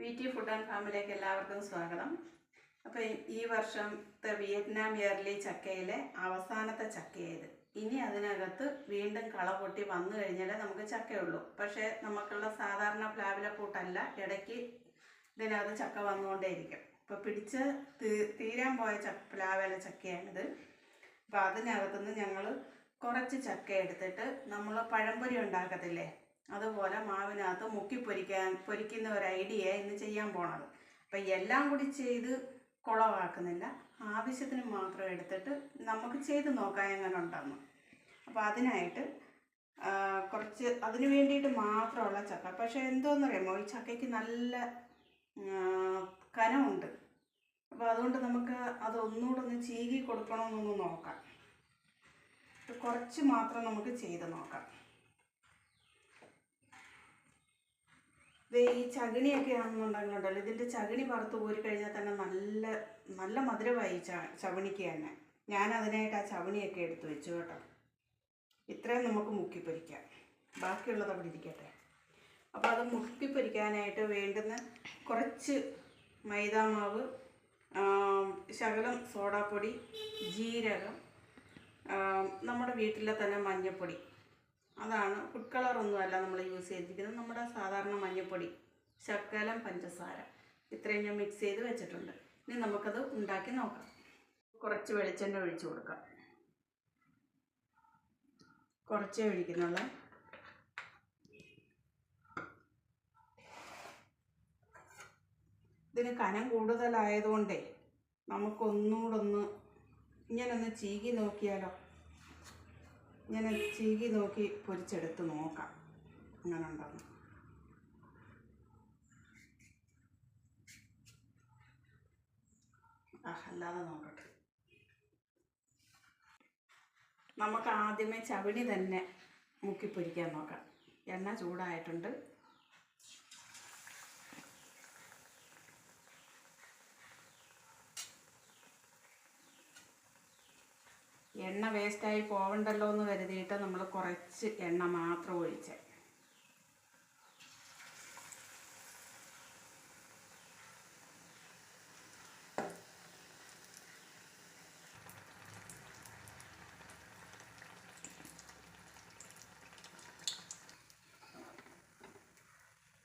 V T food and ഫാമിലേക്ക് എല്ലാവർക്കും സ്വാഗതം. അപ്പോൾ ഈ വർഷത്തെ വിയറ്റ്നാം ഇയർലി ചക്കയിലെ അവസാനത്തെ ചക്കയായത്. ഇനി അതിനകത്ത് വീണ്ടും കള പൊട്ടി വന്നു കഴിഞ്ഞാലേ നമുക്ക് ചക്കയുള്ളൂ. പക്ഷേ നമുക്കുള്ള സാധാരണ പ്ലാവില കൂട്ടല്ല. ഇടയ്ക്ക് ഇതിനകത്ത് ചക്ക വന്നുകൊണ്ടേയിരിക്കും. അപ്പോൾ പിടിച്ച് തീരാൻ പോയ ചക്ക പ്ലാവില ചക്കയാണിത്. അപ്പോൾ അതിനകത്തുനിന്ന് ഞങ്ങൾ കുറച്ച് ചക്ക എടുത്തിട്ട് നമ്മൾ പഴംപൊരി ഉണ്ടാക്കത്തില്ലേ? അതുപോലെ മാവിനകത്ത് മുക്കി പൊരിക്കാൻ പൊരിക്കുന്ന ഒരു ഐഡിയ ഇന്ന് ചെയ്യാൻ പോണത്. അപ്പം എല്ലാം കൂടി ചെയ്ത് കുളവാക്കുന്നില്ല. ആവശ്യത്തിന് മാത്രം എടുത്തിട്ട് നമുക്ക് ചെയ്ത് നോക്കാം എങ്ങനെ ഉണ്ടെന്ന് അപ്പോൾ അതിനായിട്ട് കുറച്ച് അതിന് വേണ്ടിയിട്ട് മാത്രമുള്ള ചക്ക. പക്ഷേ എന്തോന്നറിയാമോ? ഈ ചക്കയ്ക്ക് നല്ല കനമുണ്ട്. അപ്പോൾ അതുകൊണ്ട് നമുക്ക് അതൊന്നുകൂടെ ഒന്ന് ചീകി കൊടുക്കണമെന്നൊന്ന് നോക്കാം. കുറച്ച് മാത്രം നമുക്ക് ചെയ്ത് നോക്കാം. ഈ ചകിണിയൊക്കെ ആണെന്നുണ്ടെങ്കിലുണ്ടല്ലോ ഇതിന്റെ ചകിണി വറുത്ത് കോരി കഴിഞ്ഞാൽ തന്നെ നല്ല നല്ല മധുരമായി ച ചവണിക്ക് തന്നെ. ഞാൻ അതിനായിട്ട് ആ ചവണിയൊക്കെ എടുത്ത് വെച്ചു കേട്ടോ. ഇത്രയും നമുക്ക് മുക്കിപ്പൊരിക്കാം. ബാക്കിയുള്ളത് അവിടെ ഇരിക്കട്ടെ. അപ്പോൾ അത് മുക്കിപ്പൊരിക്കാനായിട്ട് വേണ്ടുന്ന കുറച്ച് മൈദാമാവ് ശകലം സോഡാപ്പൊടി ജീരകം നമ്മുടെ വീട്ടിലെ തന്നെ മഞ്ഞൾപ്പൊടി അതാണ് ഫുഡ് കളറൊന്നുമല്ല നമ്മൾ യൂസ് ചെയ്തിരിക്കുന്നത്. നമ്മുടെ സാധാരണ മഞ്ഞൾപ്പൊടി ശക്കലം പഞ്ചസാര ഇത്രയും ഞാൻ മിക്സ് ചെയ്ത് വെച്ചിട്ടുണ്ട്. ഇനി നമുക്കത് ഉണ്ടാക്കി നോക്കാം. കുറച്ച് വെളിച്ചെണ്ണ ഒഴിച്ചു കൊടുക്കാം. കുറച്ചേ ഒഴിക്കുന്നുള്ളൂ. ഇതിന് കനം കൂടുതലായതുകൊണ്ടേ നമുക്കൊന്നുകൂടെ ഒന്ന് ഇങ്ങനെ ഒന്ന് ചീകി നോക്കിയാലോ? ഇങ്ങനെ ചീകി നോക്കി പൊരിച്ചെടുത്ത് നോക്കാം. അങ്ങനെ ഉണ്ടാവും അല്ലാതെ നോക്കട്ടെ. നമുക്ക് ആദ്യമേ ചവിണി തന്നെ മുക്കി പൊരിക്കാൻ നോക്കാം. എണ്ണ ചൂടായിട്ടുണ്ട്. എണ്ണ വേസ്റ്റായി പോവണ്ടല്ലോ എന്ന് കരുതിയിട്ട് നമ്മൾ കുറച്ച് എണ്ണ മാത്രം ഒഴിച്ച്.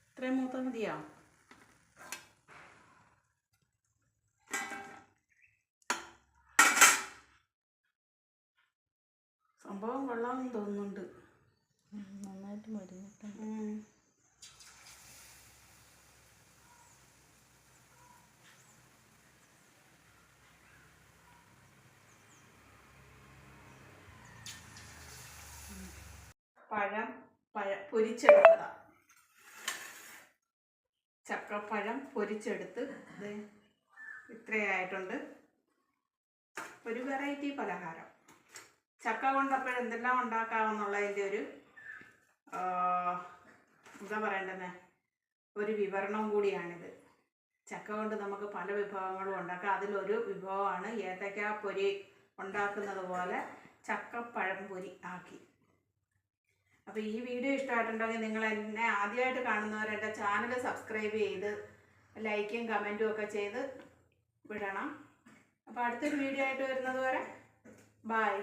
ഇത്രയും മൂത്ത മതിയോ? സംഭവം കൊള്ളാമെന്ന് തോന്നുന്നുണ്ട്. നന്നായിട്ട് മരുന്നിട്ടുണ്ട് പഴം പഴ പൊരിച്ചെടുത്തതാ. ചക്കപ്പഴം പൊരിച്ചെടുത്ത് ഇത് ഇത്രയായിട്ടുണ്ട്. ഒരു വെറൈറ്റി പലഹാരം. ചക്ക കൊണ്ടപ്പോൾ എന്തെല്ലാം ഉണ്ടാക്കാമെന്നുള്ളതിന്റെ ഒരു എന്താ പറയേണ്ടത്? ഒരു വിവരണം കൂടിയാണിത്. ചക്ക കൊണ്ട് നമുക്ക് പല വിഭവങ്ങളും ഉണ്ടാക്കാം. അതിലൊരു വിഭവമാണ് ഏത്തക്ക പൊരി ഉണ്ടാക്കുന്നത് പോലെ ചക്കപ്പഴം പൊരി ആക്കി. അപ്പോൾ ഈ വീഡിയോ ഇഷ്ടമായിട്ടുണ്ടെങ്കിൽ നിങ്ങൾ എന്നെ ആദ്യമായിട്ട് കാണുന്നവർ എന്റെ ചാനൽ സബ്സ്ക്രൈബ് ചെയ്ത് ലൈക്കും കമന്റും ഒക്കെ ചെയ്ത് വിടണം. അപ്പോൾ അടുത്തൊരു വീഡിയോ ആയിട്ട് വരുന്നത് വരെ ബായ്